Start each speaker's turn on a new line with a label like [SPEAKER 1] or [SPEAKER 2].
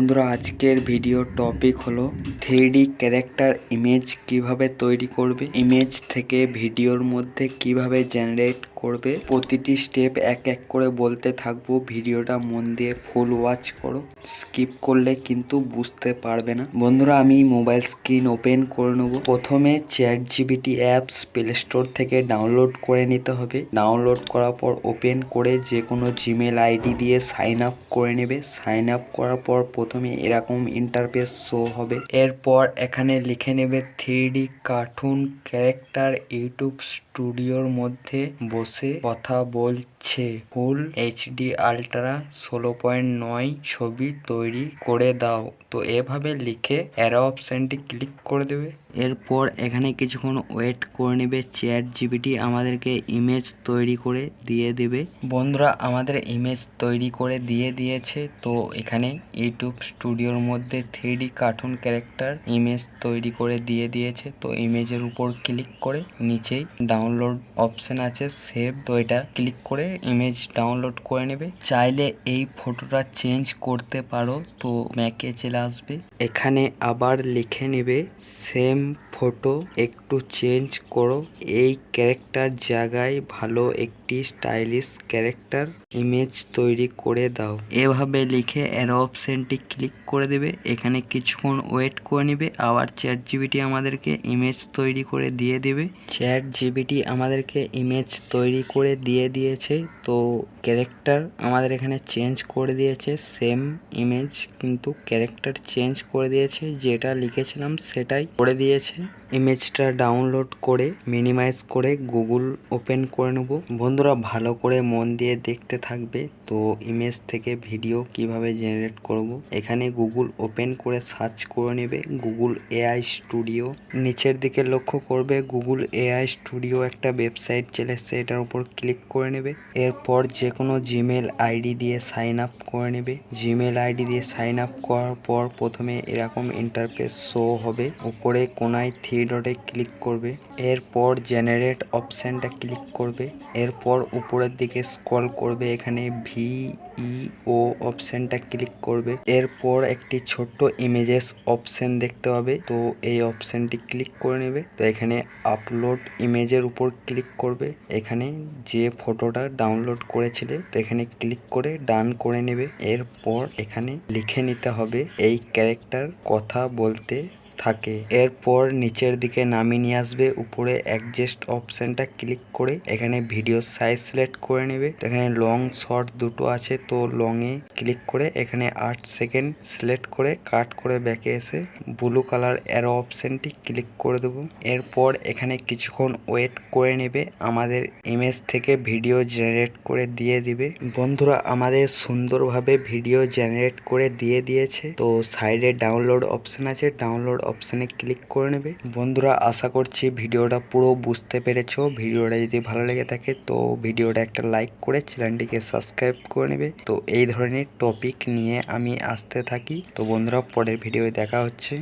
[SPEAKER 1] বন্ধুরা, আজকের video topic হলো থ্রি ক্যারেক্টার ইমেজ কীভাবে তৈরি করবে? ইমেজ থেকে ভিডিওর মধ্যে কীভাবে জেনারেট করবে। প্রতিটি স্টেপ এক এক করে বলতে থাকব। ভিডিওটা মন দিয়ে ফুল ওয়াচ করো। স্কিপ করলে কিন্তু বুঝতে পারবে না। বন্ধুরা, আমি মোবাইল স্ক্রিন ওপেন করে নেব। প্রথমে chat GPT apps play store থেকে ডাউনলোড করে নিতে হবে। ডাউনলোড করার পর ওপেন করে যে কোনো জিমেল আইডি দিয়ে সাইন আপ করে নেবে। সাইন আপ করার পর প্রথমে এরকম ইন্টারফেস শো হবে। এরপর এখানে লিখে নেবে থ্রি কার্টুন ক্যারেক্টার ইউটিউব স্টুডিওর মধ্যে বসে কথা বলছে। ফুল এইচডি আল্ট্রা ষোলো পয়েন্ট নয় ছবি তৈরি করে দাও। তো এভাবে লিখে অ্যারো অপশানটি ক্লিক করে দেবে। এরপর এখানে কিছুক্ষণ ওয়েট করে নেবে চ্যাট জিবিটি আমাদেরকে ইমেজ তৈরি করে দিয়ে দেবে। বন্ধুরা, আমাদের ইমেজ তৈরি করে দিয়ে দিয়েছে, তো এখানে ইউটিউব স্টুডিওর মধ্যে থ্রি কার্টুন ক্যারেক্টার ইমেজ তৈরি করে দিয়ে দিয়েছে, তো ইমেজের উপর ক্লিক করে নিচেই ডাউনলোড অপশন আছে সেভ তো এটা ক্লিক করে ইমেজ ডাউনলোড করে নেবে। চাইলে এই ফটোটা চেঞ্জ করতে পারো, তো ম্যাকে চলে আসবে। এখানে আবার লিখে নেবে সেম um, ফটো একটু চেঞ্জ করো। এই ক্যারেক্টার জায়গায় ভালো একটি স্টাইলিশ ক্যারেক্টার ইমেজ তৈরি করে দাও। এভাবে লিখে অ্যারো অপশনটি ক্লিক করে দেবে। এখানে কিছুক্ষণ ওয়েট করে নেবে। আবার চ্যাট জিবিটি আমাদেরকে ইমেজ তৈরি করে দিয়ে দেবে। চ্যাট জিবিটি আমাদেরকে ইমেজ তৈরি করে দিয়ে দিয়েছে। তো ক্যারেক্টার আমাদের এখানে চেঞ্জ করে দিয়েছে। সেম ইমেজ কিন্তু ক্যারেক্টার চেঞ্জ করে দিয়েছে। যেটা লিখেছিলাম সেটাই করে দিয়েছে। ইমেজটা ডাউনলোড করে মিনিমাইজ করে গুগল ওপেন করে নেব। বন্ধুরা, ভালো করে মন দিয়ে দেখতে থাকবে তো ইমেজ থেকে ভিডিও কীভাবে জেনারেট করব। এখানে গুগল ওপেন করে সার্চ করে নেবে। গুগল এআই স্টুডিও নিচের দিকে লক্ষ্য করবে গুগল এআই স্টুডিও একটা ওয়েবসাইট চলে এসছে এটার উপর ক্লিক করে নেবে। এরপর যে কোনো জিমেল আইডি দিয়ে সাইন আপ করে নেবে। জিমেল আইডি দিয়ে সাইন আপ করার পর প্রথমে এরকম ইন্টারফেস শো হবে। উপরে কোনায় থ্রি ডটে ক্লিক করবে। এরপর জেনারেট অপশানটা ক্লিক করবে। এরপর উপরের দিকে স্ক্রল করবে। এখানে ভি ই ও অপশানটা ক্লিক করবে। এরপর একটি ছোট্ট ইমেজেস অপশন দেখতে পাবে। তো এই অপশানটি ক্লিক করে নেবে। তো এখানে আপলোড ইমেজের উপর ক্লিক করবে। এখানে যে ফটোটা ডাউনলোড করেছিলে, তো এখানে ক্লিক করে ডান করে নেবে। এরপর এখানে লিখে নিতে হবে, এই ক্যারেক্টার কথা বলতে থাকে। এরপর নিচের দিকে নামিয়ে নিয়ে আসবে। উপরে অ্যাডজাস্ট অপশনটা ক্লিক করে এখানে ভিডিও সাইজ সিলেক্ট করে নেবে। এখানে লং শর্ট দুটো আছে, তো লং এ ক্লিক করে এখানে আট সেকেন্ড সিলেক্ট করে কাট করে ব্যাকে এসে ব্লু কালার অ্যারো অপশনটি ক্লিক করে দেবো। এরপর এখানে কিছুক্ষণ ওয়েট করে নেবে। আমাদের ইমেজ থেকে ভিডিও জেনারেট করে দিয়ে দিবে। বন্ধুরা, আমাদের সুন্দরভাবে ভিডিও জেনারেট করে দিয়ে দিয়েছে। তো সাইডে ডাউনলোড অপশন আছে। ডাউনলোড অপশানে ক্লিক করে নেবে। বন্ধুরা, আশা করছি ভিডিওটা পুরো বুঝতে পেরেছ। ভিডিওটা যদি ভালো লেগে থাকে, তো ভিডিওটা একটা লাইক করে চ্যানেলটিকে সাবস্ক্রাইব করে নেবে। তো এই ধরনের টপিক নিয়ে আমি আসতে থাকি। তো বন্ধুরা, পরের ভিডিও দেখা হচ্ছে।